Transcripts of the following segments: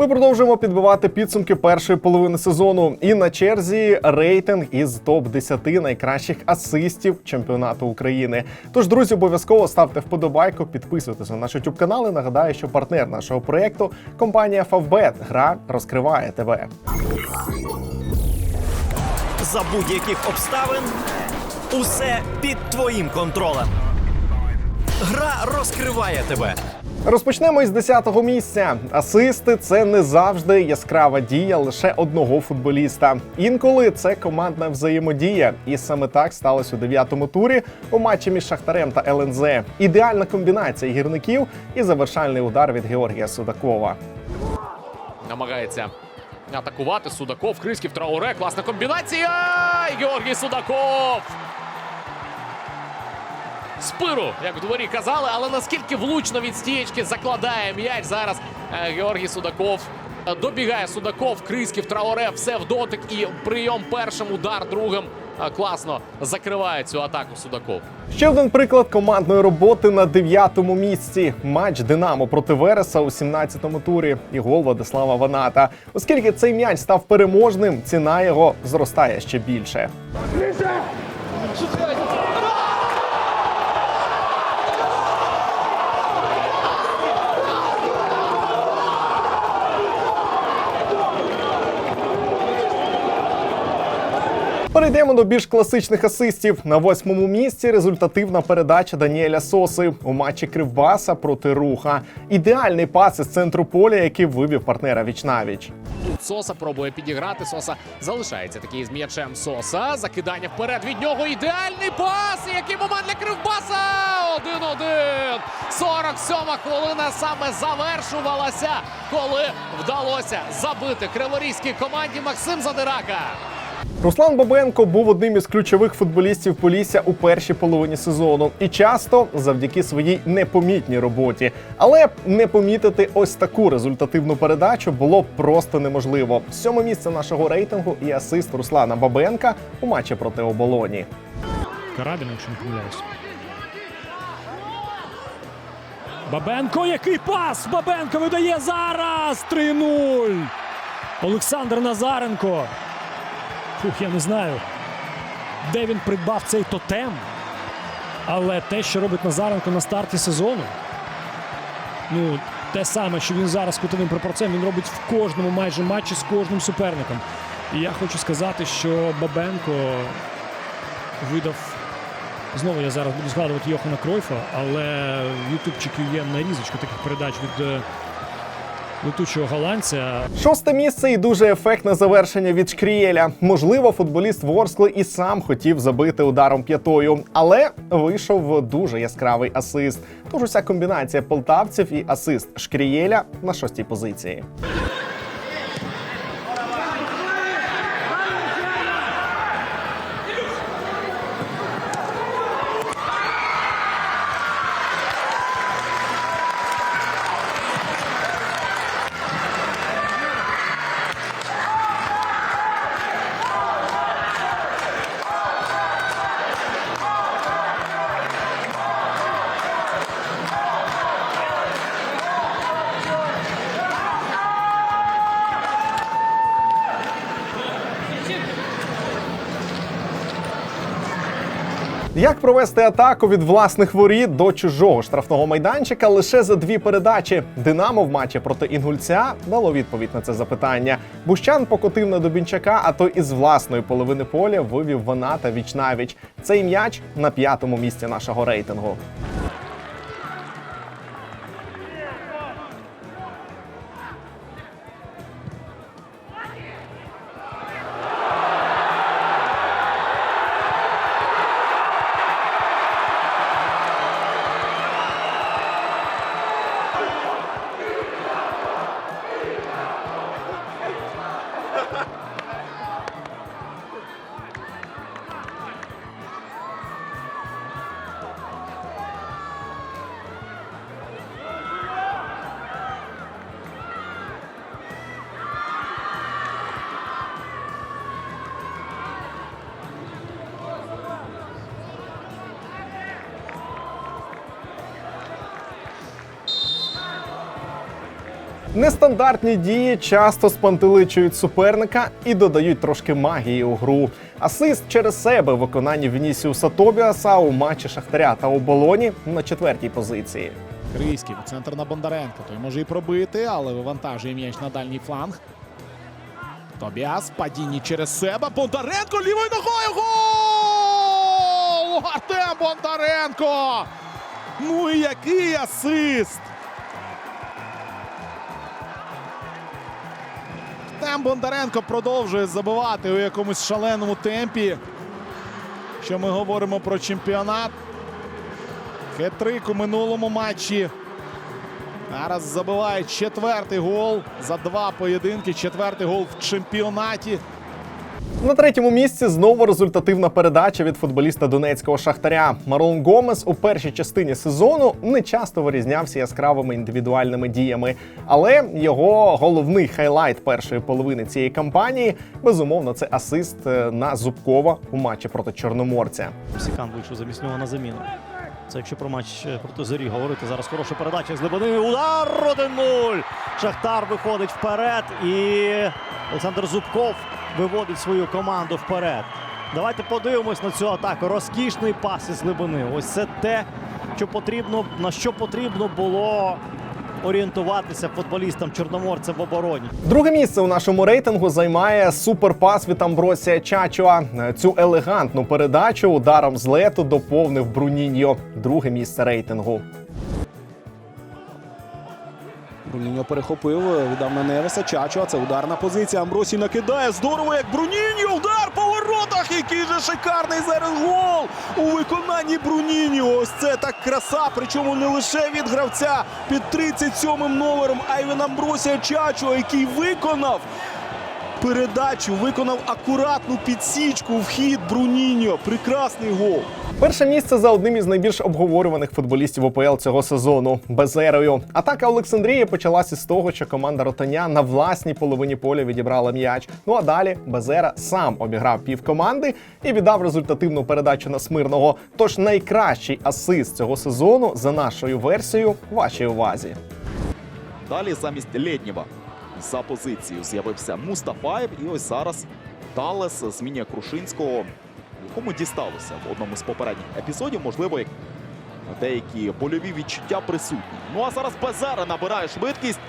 Ми продовжуємо підбивати підсумки першої половини сезону. І на черзі рейтинг із топ 10 найкращих асистів чемпіонату України. Тож, друзі, обов'язково ставте вподобайку, підписуйтесь на наш YouTube канал. І нагадаю, що партнер нашого проєкту компанія Favbet. Гра розкриває тебе. За будь-яких обставин усе під твоїм контролем. Гра розкриває тебе. Розпочнемо із 10-го місця. Асисти це не завжди яскрава дія лише одного футболіста. Інколи це командна взаємодія, і саме так сталося у 9-му турі у матчі між Шахтарем та ЛНЗ. Ідеальна комбінація гірників і завершальний удар від Георгія Судакова. Намагається атакувати Судаков, Крисків, Трауре. Класна комбінація. Георгій Судаков. Спиру, як в дворі казали, але наскільки влучно від стієчки закладає м'яч зараз е, Георгій Судаков. Е, Добігає Судаков, Крисків, Трауре, все в дотик і прийом першим, удар другим. Е, Класно закриває цю атаку Судаков. Ще один приклад командної роботи на 9-му місці. Матч Динамо проти Вереса у 17-му турі і гол Владислава Ваната. Оскільки цей м'яч став переможним, ціна його зростає ще більше. Перейдемо до більш класичних асистів. На восьмому місці результативна передача Даніеля Соси у матчі Кривбаса проти Руха. Ідеальний пас із центру поля, який вивів партнера вічнавіч. Тут Соса пробує підіграти. Соса залишається такий з м'ячем. Соса. Закидання вперед від нього. Ідеальний пас. Який момент для Кривбаса! 1-1. 47-ма хвилина саме завершувалася, коли вдалося забити криворізькій команді Максим Задирака. Руслан Бабенко був одним із ключових футболістів Полісся у першій половині сезону і часто завдяки своїй непомітній роботі. Але не помітити ось таку результативну передачу було просто неможливо. Сьоме місце нашого рейтингу і асист Руслана Бабенка у матчі проти оболоні. Карабін, якщо не помиляюсь. Бабенко, який пас! Бабенко видає зараз! 3-0! Олександр Назаренко. Фух, я не знаю, де він придбав цей тотем. Але те, що робить Назаренко на старті сезону, ну, те саме, що він зараз кутовим пропорцієм, він робить в кожному майже матчі з кожним суперником. І я хочу сказати, що Бабенко видав. Знову я зараз буду згадувати Йохана Кройфа, але в Ютубчику є нарізочка таких передач від е, летучого голландця. Шосте місце і дуже ефектне завершення від Шкрієля. Можливо, футболіст Ворскли і сам хотів забити ударом п'ятою, але вийшов дуже яскравий асист. Тож уся комбінація полтавців і асист Шкрієля на шостій позиції. Як провести атаку від власних воріт до чужого штрафного майданчика лише за дві передачі? Динамо в матчі проти інгульця дало відповідь на це запитання. Бущан покотив на Дубінчака, а той із власної половини поля вивів Ваната віч-навіч. Цей м'яч на п'ятому місці нашого рейтингу. Нестандартні дії часто спантеличують суперника і додають трошки магії у гру. Асист через себе в виконанні Вінісіуса Тобіаса у матчі Шахтаря та оболоні на четвертій позиції. Крийський у центр на Бондаренка. Той може і пробити, але вивантажує м'яч на дальній фланг. Тобіас падінні через себе. Бондаренко лівою ногою. Гол! Артем Бондаренко! Ну і який асист! Артем Бондаренко продовжує забивати у якомусь шаленому темпі. Що ми говоримо про чемпіонат. Хет-трик у минулому матчі. Зараз забиває четвертий гол за два поєдинки. Четвертий гол в чемпіонаті. На третьому місці знову результативна передача від футболіста донецького шахтаря. Марон Гомес у першій частині сезону не часто вирізнявся яскравими індивідуальними діями, але його головний хайлайт першої половини цієї кампанії безумовно це асист е, на Зубкова у матчі проти Чорноморця. Сікан вийшов замість нього на заміну. Це якщо про матч е, проти зорі говорити. Зараз хороша передача з глибини. Удар 1-0. Шахтар виходить вперед. І Олександр Зубков виводить свою команду вперед. Давайте подивимось на цю атаку. Розкішний пас із глибини. Ось це те, що потрібно, на що потрібно було орієнтуватися футболістам чорноморця в обороні. Друге місце у нашому рейтингу займає суперпас від Амбросія Чачуа. Цю елегантну передачу ударом з лету доповнив Бруніньо. Друге місце рейтингу. Бруніньо перехопив, віддав на Невеса. Чачо, це ударна позиція. Амбросій накидає. Здорово, як Бруніньо. Удар по воротах. Який же шикарний зараз гол у виконанні Бруніньо. Ось це так краса. Причому не лише від гравця під 37-м номером, а й від Амбросія Чачо, який виконав передачу, виконав акуратну підсічку в хід Бруніньо. Прекрасний гол. Перше місце за одним із найбільш обговорюваних футболістів ОПЛ цього сезону Безерою. Атака Олександрії почалася з того, що команда Ротаня на власній половині поля відібрала м'яч. Ну а далі Безера сам обіграв пів команди і віддав результативну передачу на смирного. Тож найкращий асист цього сезону за нашою версією вашій увазі. Далі замість Лєднєва за позицією з'явився Мустафаєв. І ось зараз Талес змінює Крушинського, якому дісталося в одному з попередніх епізодів. Можливо, як деякі больові відчуття присутні. Ну а зараз Безера набирає швидкість.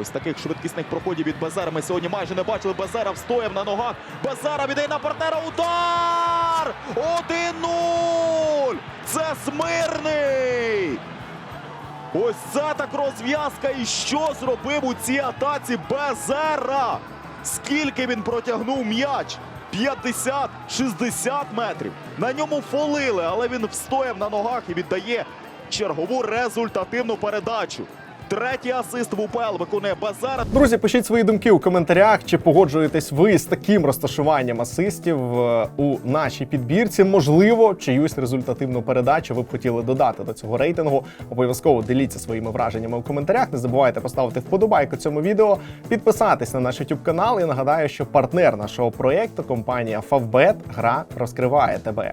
Ось таких швидкісних проходів від Безера ми сьогодні майже не бачили. Безера встояв на ногах. Безера віддає на партнера. Удар! 1-0! Це Смирний! Ось це так розв'язка. І що зробив у цій атаці Безера? Скільки він протягнув м'яч? 50-60 метрів. На ньому фолили, але він встояв на ногах і віддає чергову результативну передачу. Третій асист в УПЛ виконує Безера. Друзі, пишіть свої думки у коментарях, чи погоджуєтесь ви з таким розташуванням асистів е, у нашій підбірці. Можливо, чиюсь результативну передачу ви б хотіли додати до цього рейтингу. Обов'язково діліться своїми враженнями у коментарях. Не забувайте поставити вподобайку цьому відео, підписатись на наш YouTube канал. І нагадаю, що партнер нашого проєкту компанія Favbet гра розкриває тебе.